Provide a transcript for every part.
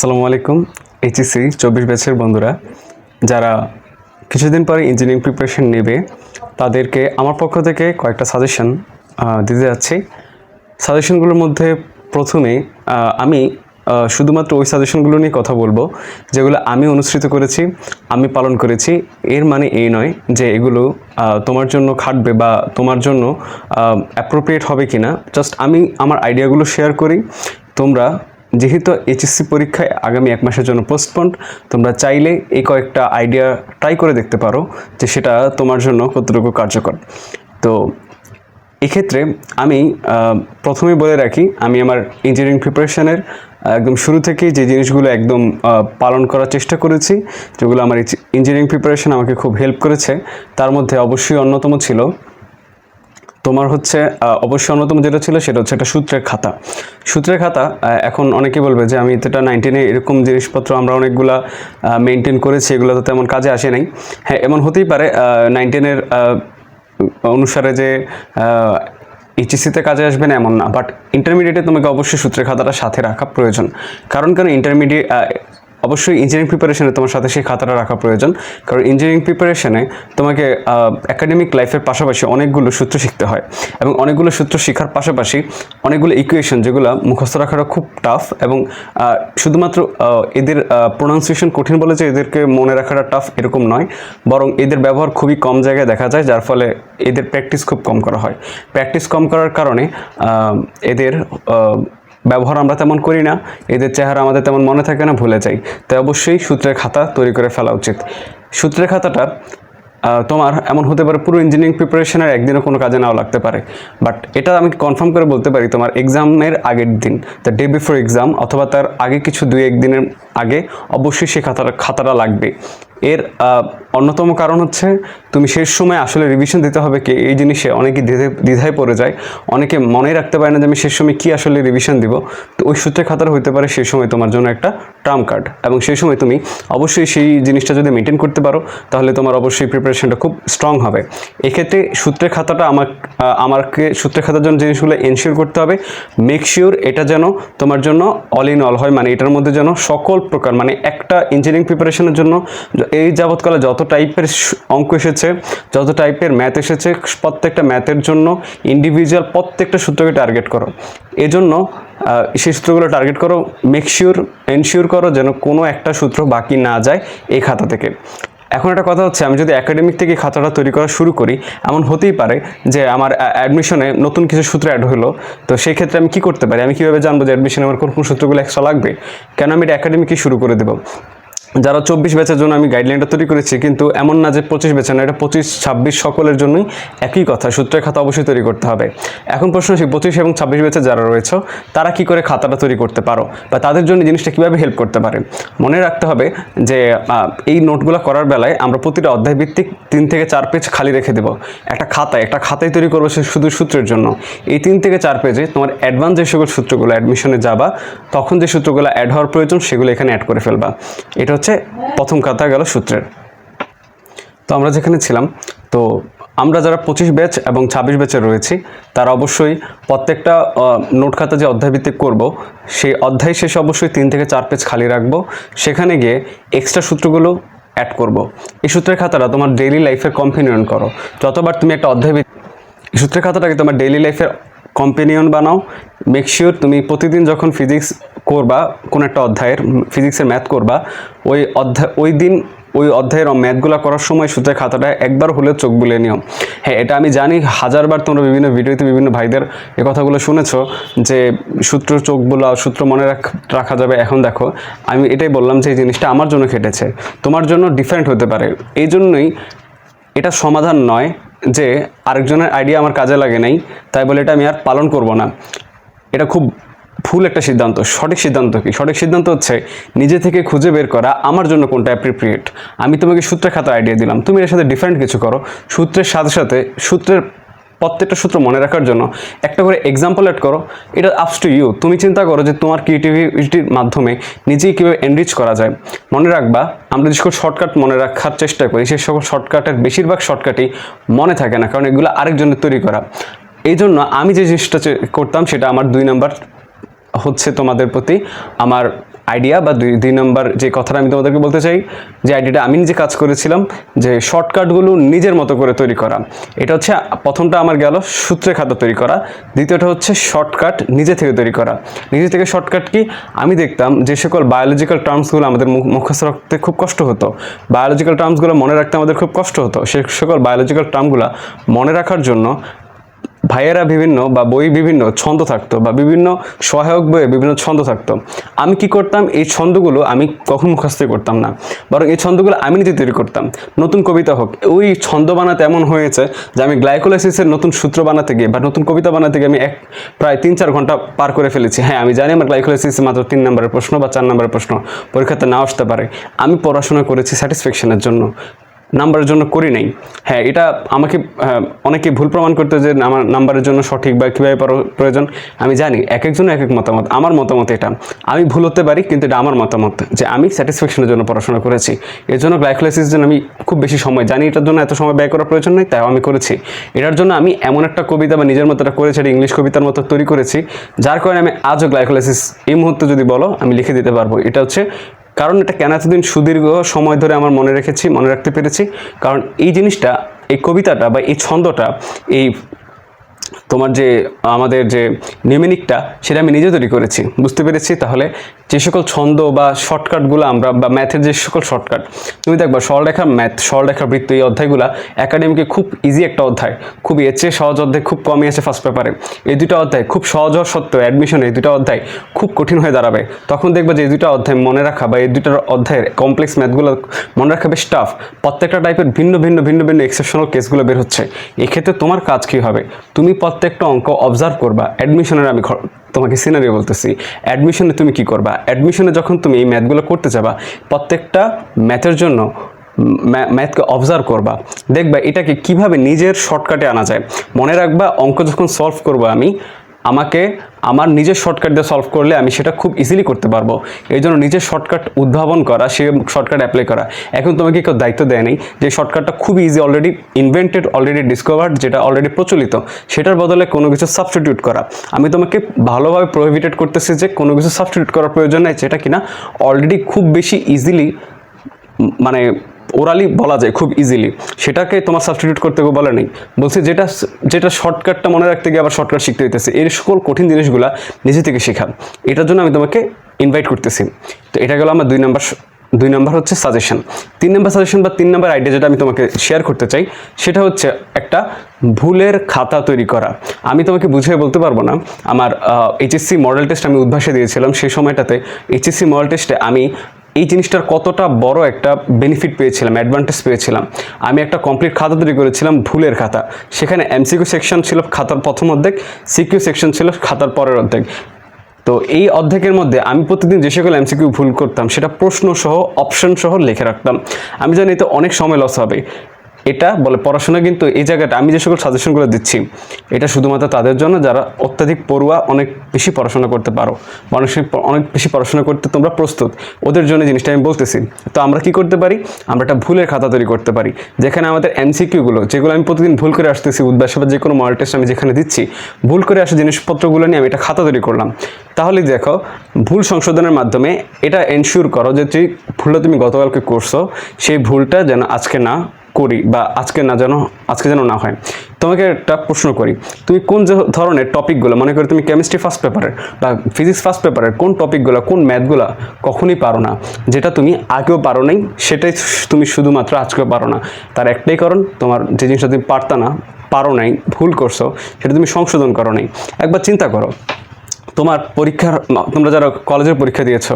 আসসালামু আলাইকুম, এইচএসসি চব্বিশ ব্যাচের বন্ধুরা। যারা কিছুদিন পরে ইঞ্জিনিয়ারিং প্রিপারেশন নেবে, তাদেরকে আমার পক্ষ থেকে কয়েকটা সাজেশন দিতে যাচ্ছি। সাজেশনগুলোর মধ্যে প্রথমে আমি শুধুমাত্র ওই সাজেশনগুলো নিয়ে কথা বলব, যেগুলো আমি অনুসৃত করেছি, আমি পালন করেছি। এর মানে এই নয় যে এগুলো তোমার জন্য খাটবে বা তোমার জন্য অ্যাপ্রোপ্রিয়েট হবে কি না জাস্ট আমি আমার আইডিয়াগুলো শেয়ার করি, তোমরা যেহেতু এইচএসসি পরীক্ষায় আগামী এক মাসের জন্য পোস্টপন্ড তোমরা চাইলে এই কয়েকটা আইডিয়া ট্রাই করে দেখতে পারো যে সেটা তোমার জন্য কতটুকু কার্যকর। তো এক্ষেত্রে আমি আহ, প্রথমেই বলে রাখি আমি আমার ইঞ্জিনিয়ারিং প্রিপারেশনের একদম শুরু থেকেই যে জিনিসগুলো একদম পালন করার চেষ্টা করেছি যেগুলো আমার ইঞ্জিনিয়ারিং প্রিপারেশন আমাকে খুব হেল্প করেছে তার মধ্যে অবশ্যই অন্যতম ছিল তোমার হচ্ছে অবশ্যই অন্যতম যেটা ছিল সেটা হচ্ছে একটা সূত্রের খাতা। সূত্রের খাতা এখন অনেকে বলবে যে আমি এটা নাইনটিনে এরকম জিনিসপত্র আমরা অনেকগুলা মেনটেন করেছি, এগুলো তো তেমন কাজে আসে নাই। হ্যাঁ এমন হতেই পারে নাইনটিনের অনুসারে যে এইচএসসিতে কাজে আসবে না, এমন না। বাট ইন্টারমিডিয়েটে তোমাকে অবশ্যই সূত্রের খাতাটা সাথে রাখা প্রয়োজন। কারণ কারণ ইন্টারমিডিয়েট অবশ্যই ইঞ্জিনিয়ারিং প্রিপারেশনে তোমার সাথে সেই খাতাটা রাখা প্রয়োজন। কারণ ইঞ্জিনিয়ারিং প্রিপারেশনে তোমাকে একাডেমিক লাইফের পাশাপাশি অনেকগুলো সূত্র শিখতে হয় এবং অনেকগুলো সূত্র শেখার পাশাপাশি অনেকগুলো ইকুয়েশন যেগুলো মুখস্থ রাখাটা খুব টাফ এবং শুধুমাত্র এদের প্রোনাউন্সিয়েশন কঠিন বলে যে এদেরকে মনে রাখাটা টাফ এরকম নয়। বরং এদের ব্যবহার খুবই কম জায়গায় দেখা যায়, যার ফলে এদের প্র্যাকটিস খুব কম করা হয়। প্র্যাকটিস কম করার কারণে এদের ব্যবহার আমরা তেমন করি না। এদের চেহারা আমাদের তেমন মনে থাকে না, ভুলে যাই। তাই অবশ্যই সূত্রের খাতা তৈরি করে ফেলা উচিত। সূত্রের খাতাটা তোমার এমন হতে পারে পুরো ইঞ্জিনিয়ারিং প্রিপারেশনের একদিনও কোনো কাজে নাও লাগতে পারে। বাট এটা আমি কনফার্ম করে বলতে পারি, তোমার এক্সামের আগের দিন দ্য ডে বিফোর এক্সাম অথবা তার আগে কিছু দুই একদিনের আগে অবশ্যই সেই খাতাটা খাতাটা লাগবে। এর অন্যতম কারণ হচ্ছে তুমি শেষ সময় আসলে রিভিশন দিতে হবে কি এই জিনিসে অনেকে দ্বিধে- দ্বিধায় পড়ে যায়। অনেকে মনে রাখতে পারে না যে আমি শেষ সময় কী আসলে রিভিশন দিব। তো ওই সূত্রে খাতাটা হতে পারে সেই সময় তোমার জন্য একটা ট্রাম কার্ড এবং সেই সময় তুমি অবশ্যই সেই জিনিসটা যদি মেনটেন করতে পারো, তাহলে তোমার অবশ্যই প্রিপারেশনটা খুব স্ট্রং হবে। এক্ষেত্রে সূত্রের খাতাটা আমার আমাকে সূত্রের খাতার জন্য জিনিসগুলো এনশিওর করতে হবে। মেক শিওর এটা যেন তোমার জন্য অল ইন অল হয় মানে এটার মধ্যে যেন সকল প্রকার মানে একটা ইঞ্জিনিয়ারিং প্রিপারেশনের জন্য এই যাবৎকালে যত টাইপের স- অঙ্ক এসেছে, যত টাইপের ম্যাথ এসেছে, প্রত্যেকটা ম্যাথের জন্য ইন্ডিভিজুয়াল প্রত্যেকটা সূত্রকে টার্গেট করো। এজন্য সেই সূত্রগুলো টার্গেট করো মেক শিওর এনশিওর করো যেন কোনো একটা সূত্র বাকি না যায় এই খাতা থেকে। এখন একটা কথা হচ্ছে, আমি যদি একাডেমিক থেকে খাতাটা তৈরি করা শুরু করি, এমন হতেই পারে যে আমার অ্যাডমিশনে নতুন কিছু সূত্র অ্যাড হলো, তো সেই ক্ষেত্রে আমি কি করতে পারি? আমি কীভাবে জানব যে অ্যাডমিশনে আমার কোন কোন সূত্রগুলো এক্সট্রা লাগবে? কেন আমি এটা একাডেমিকই শুরু করে দেবো? যারা চব্বিশ ব্যাচের জন্য আমি গাইডলাইনটা তৈরি করেছি, কিন্তু এমন না যে পঁচিশ ব্যাচের না, এটা পঁচিশ, ছাব্বিশ সকলের জন্যই একই কথা। সূত্রের খাতা অবশ্যই তৈরি করতে হবে। এখন প্রশ্ন হচ্ছে পঁচিশ এবং ছাব্বিশ ব্যাচে যারা রয়েছে, তারা কি করে খাতাটা তৈরি করতে পারো বা তাদের জন্য জিনিসটা কীভাবে হেল্প করতে পারে? মনে রাখতে হবে যে এই নোটগুলো করার বেলায় আমরা প্রতিটা অধ্যায় ভিত্তিক তিন থেকে চার পেজ খালি রেখে দেবো। একটা খাতায় একটা খাতায় তৈরি করব সে শুধু সূত্রের জন্য। এই তিন থেকে চার পেজে তোমার অ্যাডভান্স যে সকল সূত্রগুলো অ্যাডমিশনে যাবা, তখন যে সূত্রগুলো অ্যাড হওয়ার প্রয়োজন সেগুলো এখানে অ্যাড করে ফেলবা। এটা হচ্ছে প্রথম কথা গেল সূত্রের। তো আমরা যেখানে ছিলাম, তো আমরা যারা পঁচিশ ব্যাচ এবং ছাব্বিশ ব্যাচে রয়েছি, তারা অবশ্যই প্রত্যেকটা নোট খাতা যে অধ্যায়ভিত্তিক করব, সেই অধ্যায় শেষে অবশ্যই তিন থেকে চার পেজ খালি রাখব। সেখানে গিয়ে এক্সট্রা সূত্রগুলো অ্যাড করব। এই সূত্রের খাতাটা তোমার ডেইলি লাইফের কম্পিনিয়ন করো। যতবার তুমি একটা অধ্যায় সূত্রের খাতাটাকে তোমার ডেইলি লাইফের কম্পেনিয়ন বানাও। মেক শিওর তুমি প্রতিদিন যখন ফিজিক্স করবা, কোনো একটা অধ্যায়ের ফিজিক্সের ম্যাথ করবা, ওই অধ্যায়, ওই দিন ওই অধ্যায়ের ম্যাথগুলো করার সময় সূত্রের খাতাটা একবার হলেও চোখ বুলে নিও। হ্যাঁ এটা আমি জানি হাজারবার তোমরা বিভিন্ন ভিডিওতে বিভিন্ন ভাইদের এ কথাগুলো শুনেছ যে সূত্র চোখ বোলা সূত্র মনে রাখ, রাখা যাবে। এখন দেখো, আমি এটাই বললাম যে এই জিনিসটা আমার জন্য খেটেছে তোমার জন্য ডিফারেন্ট হতে পারে। এই জন্যই এটা সমাধান নয়। যে আরেকজনের আইডিয়া আমার কাজে লাগে নাই, তাই বলে এটা আমি আর পালন করব না। এটা খুব ভুল একটা সিদ্ধান্ত, সঠিক সিদ্ধান্ত কি? সঠিক সিদ্ধান্ত হচ্ছে নিজে থেকে খুঁজে বের করা আমার জন্য কোনটা অ্যাপ্রিপ্রিয়েট আমি তোমাকে সূত্রের খাতা আইডিয়া দিলাম, তুমি এর সাথে ডিফারেন্ট কিছু করো। সূত্রের সাথে সাথে সূত্রের প্রত্যেকটা সূত্র মনে রাখার জন্য একটা করে এক্সাম্পল অ্যাড করো। এটা আপস টু ইউ তুমি চিন্তা করো যে তোমার ক্রিয়েটিভিটির মাধ্যমে নিজেই কীভাবে এনরিচ করা যায়। মনে রাখবা, আমরা যে সকল শর্টকাট মনে রাখার চেষ্টা করি, সেই সকল শর্টকাটের বেশিরভাগ শর্টকাটই মনে থাকে না, কারণ এগুলো আরেকজনের তৈরি করা। এই জন্য আমি যে জিনিসটা করতাম, সেটা আমার দুই নাম্বার হচ্ছে তোমাদের প্রতি আমার আইডিয়া বা দুই দুই নম্বর যে কথাটা আমি তোমাদেরকে বলতে চাই, যে আইডিয়াটা আমি নিজে কাজ করেছিলাম, যে শর্টকাটগুলো নিজের মতো করে তৈরি করা। এটা হচ্ছে, প্রথমটা আমার গেল সূত্রে খাতা তৈরি করা। দ্বিতীয়টা হচ্ছে শর্টকাট নিজে থেকে তৈরি করা। নিজে থেকে শর্টকাট কি? আমি দেখতাম যে সকল বায়োলজিক্যাল টার্মসগুলো আমাদের মুখ- মুখস্থ রাখতে খুব কষ্ট হতো। বায়োলজিক্যাল টার্মসগুলো মনে রাখতে আমাদের খুব কষ্ট হতো। সে সকল বায়োলজিক্যাল টার্মগুলো মনে রাখার জন্য ভাইয়েরা বিভিন্ন বা বই বিভিন্ন ছন্দ থাকতো বা বিভিন্ন সহায়ক বইয়ে বিভিন্ন ছন্দ থাকতো। আমি কি করতাম? এই ছন্দগুলো আমি কখন মুখস্থ করতাম না। বরং এই ছন্দগুলো আমি নিজে তৈরি করতাম। নতুন কবিতা হোক, ওই ছন্দ বানাতে এমন হয়েছে যে আমি গ্লাইকোলাইসিসের নতুন সূত্র বানাতে গিয়ে বা নতুন কবিতা বানাতে গিয়ে আমি এক, প্রায় তিন, চার ঘণ্টা পার করে ফেলেছি। হ্যাঁ আমি জানি আমার গ্লাইকোলাইসিস মাত্র তিন নম্বরের প্রশ্ন বা চার নম্বরের প্রশ্ন। পরীক্ষাতে না আসতে পারে। আমি পড়াশোনা করেছি স্যাটিসফ্যাকশনের জন্য। নাম্বারের জন্য করি নাই। হ্যাঁ এটা আমাকে অনেকে ভুল প্রমাণ করতে যে আমার নাম্বারের জন্য সঠিক বা কীভাবে পারো- প্রয়োজন, আমি জানি এক একজনের এক এক মতামত, আমার মতামত এটা। আমি ভুল হতে পারি, কিন্তু এটা আমার মতামত যে আমি স্যাটিসফ্যাকশনের জন্য পড়াশোনা করেছি। এর জন্য গ্লাইকোলাইসিস জন্য আমি খুব বেশি সময়, জানি এটার জন্য এত সময় ব্যয় করার প্রয়োজন নেই তাই আমি করেছি। এটার জন্য আমি এমন একটা কবিতা বা নিজের মতো একটা করেছি এটা ইংলিশ কবিতার মতো তৈরি করেছি, যার কারণে আমি আজও গ্লাইকোলাইসিস এই মুহূর্তে যদি বলো, আমি লিখে দিতে পারব। এটা হচ্ছে কারণ এটা কেন এতদিন সুদীর্ঘ সময় ধরে আমার মনে রেখেছি, মনে রাখতে পেরেছি। কারণ এই জিনিসটা, এই কবিতাটা বা এই ছন্দটা, এই তোমার যে, আমাদের যে নিউমেনিকটা সেটা আমি নিজে তৈরি করেছি। বুঝতে পেরেছি? তাহলে যে সকল ছন্দ বা শর্টকাটগুলো আমরা, বা ম্যাথের যে সকল শর্টকাট, তুমি দেখবা সরলরেখার ম্যাথ, সরলরেখার বৃত্ত, এই অধ্যায়গুলো একাডেমিকে খুব ইজি একটা অধ্যায়। খুব এর চেয়ে সহজ অধ্যায় খুব কমই আছে ফার্স্ট পেপারে এই দুটো অধ্যায় খুব সহজ হওয়ার সত্ত্বেও অ্যাডমিশন এই দুটো অধ্যায় খুব কঠিন হয়ে দাঁড়াবে। তখন দেখবা যে এই দুটো অধ্যায় মনে রাখা বা এই দুটো অধ্যায়ের কমপ্লেক্স ম্যাথগুলো মনে রাখা বেশ টাফ প্রত্যেকটা টাইপের ভিন্ন ভিন্ন ভিন্ন ভিন্ন এক্সেপশনাল কেসগুলো বের হচ্ছে। এক্ষেত্রে তোমার কাজ কী হবে? তুমি প্রত্যেকটা অঙ্ক অবজার্ভ করবা অ্যাডমিশনের আমি তোমাকে সিনারিও বলতেছি। অ্যাডমিশনে তুমি কি করবা? অ্যাডমিশনে যখন তুমি এই ম্যাথগুলো করতে যাবা, প্রত্যেকটা ম্যাথের জন্য ম্যাথকে অবজার্ভ করবা। দেখবা এটাকে কীভাবে নিজের শর্টকাটে আনা যায়। মনে রাখবা, অঙ্ক যখন সলভ করব আমি আমাকে আমার নিজের শর্টকাট দিয়ে সলভ করলে আমি সেটা খুব ইজিলি করতে পারব। এই জন্য নিজের শর্টকাট উদ্ভাবন করা, সে শর্টকাট অ্যাপ্লাই করা। এখন তোমাকে কেউ দায়িত্ব দেয় নেই যে শর্টকাটটা খুব easy already invented already discovered যেটা অলরেডি প্রচলিত, সেটার বদলে কোনো কিছু সাবস্টিটিউট করা। আমি তোমাকে ভালোভাবে প্রোহিবিটেড করতেছি যে কোনো কিছু সাবস্টিটিউট করার প্রয়োজন নেই, যেটা কিনা অলরেডি খুব বেশি ইজিলি মানে ওরালি বলা যায় খুব ইজিলি সেটাকে তোমার সাবস্টিটিউট করতে বলে নেই। বলছে যেটা যেটা শর্টকাটটা মনে রাখতে গিয়ে আবার শর্টকাট শিখতে হইতেছে। এই সকল কঠিন জিনিসগুলা নিজে থেকে শেখা। এটার জন্য আমি তোমাকে ইনভাইট করতেছি। তো এটা গেল আমার দুই নাম্বার দুই নাম্বার হচ্ছে সাজেশন তিন নাম্বার সাজেশন বা তিন নাম্বার আইডিয়া যেটা আমি তোমাকে শেয়ার করতে চাই, সেটা হচ্ছে একটা ভুলের খাতা তৈরি করা। আমি তোমাকে বুঝিয়ে বলতে পারব না। আমার এইচএসসি মডেল টেস্ট আমি উদ্ভাসে দিয়েছিলাম। সেই সময়টাতে এইচএসসি মডেল টেস্টে আমি এই জিনিসটার কতটা বড় একটা বেনিফিট পেয়েছিলাম অ্যাডভান্টেজ পেয়েছিলাম। আমি একটা কমপ্লিট খাতা তৈরি করেছিলাম, ভুলের খাতা। সেখানে এমসিকিউ সেকশন ছিল খাতার প্রথম অর্ধেক সিকিউ সেকশন ছিল খাতার পরের অর্ধেক। তো এই অর্ধেকের মধ্যে আমি প্রতিদিন যে সকল এমসিকিউ ভুল করতাম, সেটা প্রশ্ন সহ অপশন সহ লিখে রাখতাম। আমি জানি এতে অনেক সময় লস হবে। এটা বলে পড়াশোনা কিন্তু এই জায়গাটা আমি যে সকল সাজেশনগুলো দিচ্ছি, এটা শুধুমাত্র তাদের জন্য যারা অত্যাধিক পড়ুয়া অনেক বেশি পড়াশোনা করতে পারো মানুষের অনেক বেশি পড়াশোনা করতে তোমরা প্রস্তুত, ওদের জন্য জিনিসটা আমি বলতেছি। তো আমরা কি করতে পারি? আমরা একটা ভুলের খাতা তৈরি করতে পারি, যেখানে আমাদের এমসিকিউগুলো যেগুলো আমি প্রতিদিন ভুল করে আসতেছি উদ্বাস বা যে কোনো মডেল টেস্ট আমি যেখানে দিচ্ছি, ভুল করে আসা জিনিসপত্রগুলো নিয়ে আমি একটা খাতা তৈরি করলাম। তাহলে দেখো, ভুল সংশোধনের মাধ্যমে এটা এনশিওর করো যে যে ভুলটা তুমি গতকালকে করছ, সেই ভুলটা যেন আজকে না করি বা আজকে না যেন, আজকে যেন না হয়। তোমাকে একটা প্রশ্ন করি, তুমি কোন যে ধরনের টপিকগুলো মনে করি তুমি কেমিস্ট্রি ফার্স্ট পেপারের বা ফিজিক্স ফার্স্ট পেপারের কোন টপিকগুলো কোন ম্যাথগুলো কখনই পারো না, যেটা তুমি আগেও পারো নাই, সেটাই তুমি শুধুমাত্র আজকেও পারো না। তার একটাই কারণ, তোমার যে জিনিসটা তুমি পারতা না, পারো নাই, ভুল করছ, সেটা তুমি সংশোধন করো নাই। একবার চিন্তা করো তোমার পরীক্ষার তোমরা যারা কলেজের পরীক্ষা দিয়েছ,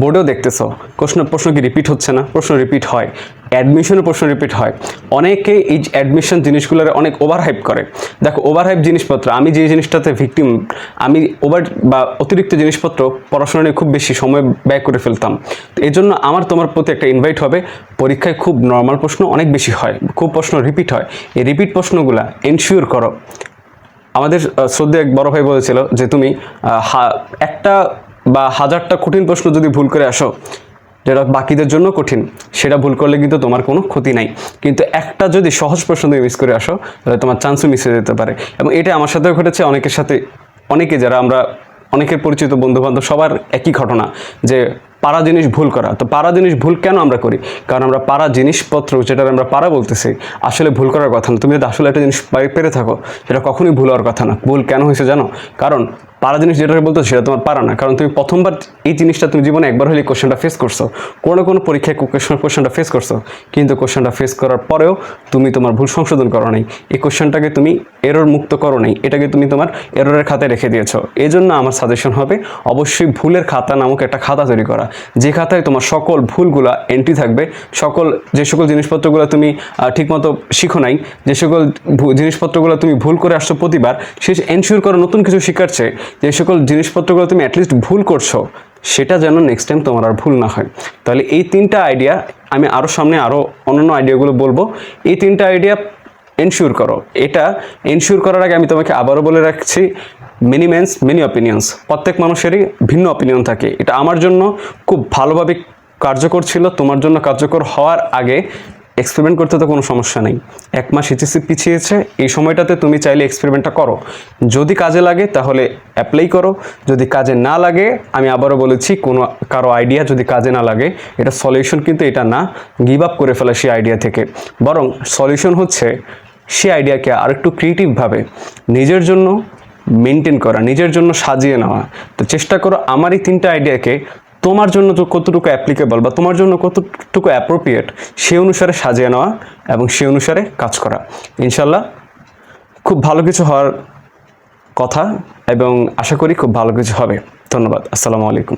বোর্ডেও দেখতেছো, প্রশ্ন প্রশ্ন কি রিপিট হচ্ছে না? প্রশ্ন রিপিট হয়। অ্যাডমিশনের প্রশ্ন রিপিট হয়। অনেকে এই অ্যাডমিশন জিনিসগুলোর অনেক ওভার হাইপ করে। দেখো ওভার হাইপ জিনিসপত্র, আমি যে জিনিসটাতে ভিকটিম আমি ওভার বা অতিরিক্ত জিনিসপত্র পড়াশোনা নিয়ে খুব বেশি সময় ব্যয় করে ফেলতাম। তো এই জন্য আমার তোমার প্রতি একটা ইনভাইট হবে। পরীক্ষায় খুব নর্মাল প্রশ্ন অনেক বেশি হয়। খুব প্রশ্ন রিপিট হয়। এই রিপিট প্রশ্নগুলো এনশিওর করো। আমাদের আহ, শ্রদ্ধেয় এক বড় ভাই বলেছিল যে তুমি একটা বা হাজারটা কঠিন প্রশ্ন যদি ভুল করে আসো যেটা বাকিদের জন্য কঠিন সেটা ভুল করলে কিন্তু তোমার কোনো ক্ষতি নাই। কিন্তু একটা যদি সহজ প্রশ্ন তুমি মিস করে আসো তাহলে তোমার চান্সও মিস হয়ে যেতে পারে। এবং এটা আমার সাথেও ঘটেছে অনেকের সাথে অনেকে যারা আমরা অনেকের পরিচিত বন্ধু বান্ধব সবার একই ঘটনা যে পারা জিনিস ভুল করা। তো পাড়া জিনিস ভুল কেন আমরা করি? কারণ আমরা পাড়া জিনিসপত্র যেটা আমরা পাড়া বলতেছি, আসলে ভুল করার কথা না। তুমি যদি আসলে একটা জিনিস পেরে থাকো, সেটা কখনোই ভুল হওয়ার কথা না। ভুল কেন হয়েছে জানো? কারণ পারা জিনিস যেটা বলতো সেটা তোমার পারা না। কারণ তুমি প্রথমবার এই জিনিসটা তুমি জীবনে একবার হলে কোশ্চেনটা ফেস করছ। কোনো কোনো পরীক্ষায় কোশ্চেন কোশ্চেনটা ফেস করছ। কিন্তু কোশ্চেনটা ফেস করার পরেও তুমি তোমার ভুল সংশোধন করো নাই। এই কোশ্চেনটাকে তুমি এরর মুক্ত করো নাই। এটাকে তুমি তোমার এররের খাতায় রেখে দিয়েছ। এই জন্য আমার সাজেশন হবে, অবশ্যই ভুলের খাতা নামক একটা খাতা তৈরি করা। যে খাতায় তোমার সকল ভুলগুলা এন্ট্রি থাকবে, সকল যে সকল জিনিসপত্রগুলো তুমি ঠিকমতো শিখো নাই, যে সকল জিনিসপত্রগুলো তুমি ভুল করে আসছো প্রতিবার, সে এনশিওর করো নতুন কিছু শিখাচ্ছে যে সকল জিনিসপত্রগুলো তুমি অ্যাটলিস্ট ভুল করছ, সেটা যেন নেক্সট টাইম তোমার আর ভুল না হয়। তাহলে এই তিনটা আইডিয়া আমি আরও সামনে আরও অন্যান্য আইডিয়াগুলো বলব। এই তিনটা আইডিয়া এনশিওর করো। এটা এনশিওর করার আগে আমি তোমাকে আবারও বলে রাখছি মেনি মেন্স মেনি অপিনিয়ন্স প্রত্যেক মানুষেরই ভিন্ন অপিনিয়ন থাকে। এটা আমার জন্য খুব ভালোভাবে কার্যকর ছিল, তোমার জন্য কার্যকর হওয়ার আগে এক্সপেরিমেন্ট করতে তো কোনো সমস্যা নেই। এক মাস এইচএসসি পিছিয়েছে, এই সময়টাতে তুমি চাইলে এক্সপেরিমেন্টটা করো। যদি কাজে লাগে, তাহলে অ্যাপ্লাই করো। যদি কাজে না লাগে, আমি আবারও বলেছি, কোনো, কারও আইডিয়া যদি কাজে না লাগে, এটা সলিউশন কিন্তু এটা না। গিভ আপ করে ফেলা সেই আইডিয়া থেকে। বরং সলিউশন হচ্ছে, সেই আইডিয়াকে আরেকটু ক্রিয়েটিভভাবে নিজের জন্য মেনটেন করা, নিজের জন্য সাজিয়ে নেওয়া। তো চেষ্টা করো, আমার এই তিনটা আইডিয়াকে তোমার জন্য তো কতটুকু অ্যাপ্লিকেবল বা তোমার জন্য কতটুকু অ্যাপ্রোপ্রিয়েট সে অনুসারে সাজিয়ে নেওয়া এবং সে অনুসারে কাজ করা। ইনশাল্লাহ খুব ভালো কিছু হওয়ার কথা এবং আশা করি খুব ভালো কিছু হবে। ধন্যবাদ। আসসালামু আলাইকুম।